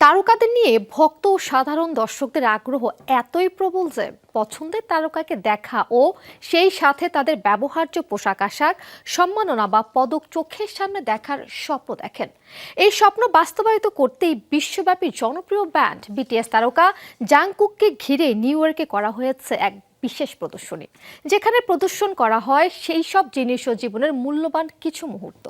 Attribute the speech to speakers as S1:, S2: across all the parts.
S1: তারকাদের নিয়ে ভক্ত ও সাধারণ দর্শকদের আগ্রহ এতই প্রবল যে পছন্দের তারকাকে দেখা ও সেই সাথে তাদের ব্যবহার্য পোশাক আশাক, সম্মাননা বা পদক চোখের সামনে দেখার স্বপ্ন দেখেন। এই স্বপ্ন বাস্তবায়িত করতেই বিশ্বব্যাপী জনপ্রিয় ব্যান্ড বিটিএস তারকা জাংকুককে ঘিরে নিউ ইয়র্কে করা হয়েছে এক বিশেষ প্রদর্শনী, যেখানে প্রদর্শন করা হয় সেই সব জিনিস ও জীবনের মূল্যবান কিছু মুহূর্ত।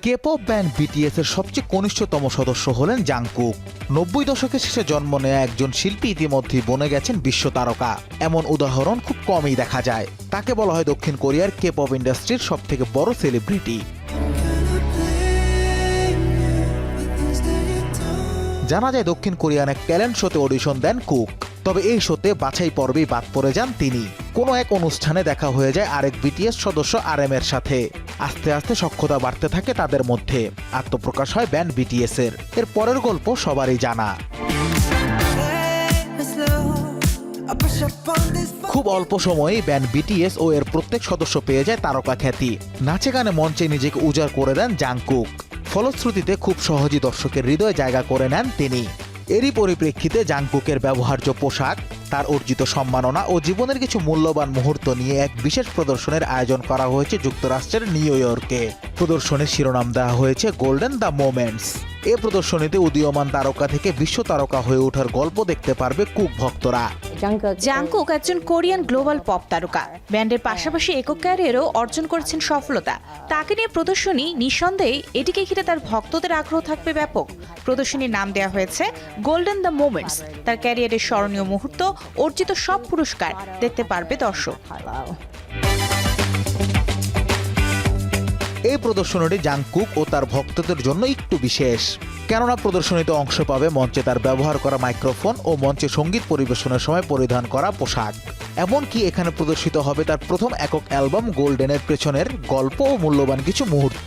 S2: Hurt.
S3: K pop band BTS এর সবচেয়ে কনিষ্ঠতম সদস্য হলেন জাংকুক নব্বই দশকের শেষে জন্ম নেওয়া একজন শিল্পী ইতিমধ্যেই বনে গেছেন বিশ্ব তারকা। এমন উদাহরণ খুব কমই দেখা যায়। তাকে বলা হয় দক্ষিণ কোরিয়ার কে পপ ইন্ডাস্ট্রির সব থেকে বড় সেলিব্রিটি। জানা যায়, দক্ষিণ কোরিয়ান এক ট্যালেন্ট শোতে অডিশন দেন কুক। তবে এই শোতে বাছাই পর্বেই বাদ পড়ে যান তিনি। কোনো এক অনুষ্ঠানে দেখা হয়ে যায় আরেক বিটিএস সদস্য আর এর সাথে। আস্তে আস্তে সক্ষতা বাড়তে থাকে তাদের মধ্যে। আত্মপ্রকাশ হয় ব্যান্ড বিটিএস এর। এর পরের গল্প সবারই জানা। খুব অল্প সময়েই ব্যান্ড বিটিএস ও এর প্রত্যেক সদস্য পেয়ে যায় তারকা খ্যাতি। নাচে গানে মঞ্চে নিজেকে উজাড় করে দেন জাংকুক। ফলশ্রুতিতে খুব সহজেই দর্শকের হৃদয়ে জায়গা করে নেন তিনি। এরই পরিপ্রেক্ষিতে জাংকুকের ব্যবহার্য পোশাক তার অর্জিত সম্মাননা ও জীবনের কিছু মূল্যবান মুহূর্ত নিয়ে এক বিশেষ প্রদর্শনের আয়োজন করা হয়েছে যুক্তরাষ্ট্রের নিউ ইয়র্কে। প্রদর্শনীর শিরোনাম দেওয়া হয়েছে গোল্ডেন দ্য মোমেন্টস। এ প্রদর্শনীতে উদীয়মান তারকা থেকে বিশ্ব তারকা হয়ে ওঠার গল্প দেখতে পারবে কুক ভক্তরা।
S4: জাংকুক। একজন কোরিয়ান গ্লোবাল পপ তারকা। ব্যান্ডের পাশাপাশি একক ক্যারিয়ারও অর্জন করেছেন সফলতা। তাকে নিয়ে প্রদর্শনী নিঃসন্দেহে এটিকে ঘিরে তার ভক্তদের আগ্রহ থাকবে ব্যাপক। প্রদর্শনীর নাম দেওয়া হয়েছে গোল্ডেন দ্য মোমেন্টস। তার ক্যারিয়ারের স্মরণীয় মুহূর্ত, অর্জিত সব পুরস্কার দেখতে পারবে দর্শক।
S3: এই প্রদর্শনীটি জাংকুক ও তার ভক্তদের জন্য একটু বিশেষ। কেননা প্রদর্শনীতে অংশ পাবে মঞ্চে তার ব্যবহার করা মাইক্রোফোন ও মঞ্চে সংগীত পরিবেশনের সময় পরিধান করা পোশাক। এমনকি এখানে প্রদর্শিত হবে তার প্রথম একক অ্যালবাম গোল্ডেনের পেছনের গল্প ও মূল্যবান কিছু মুহূর্ত।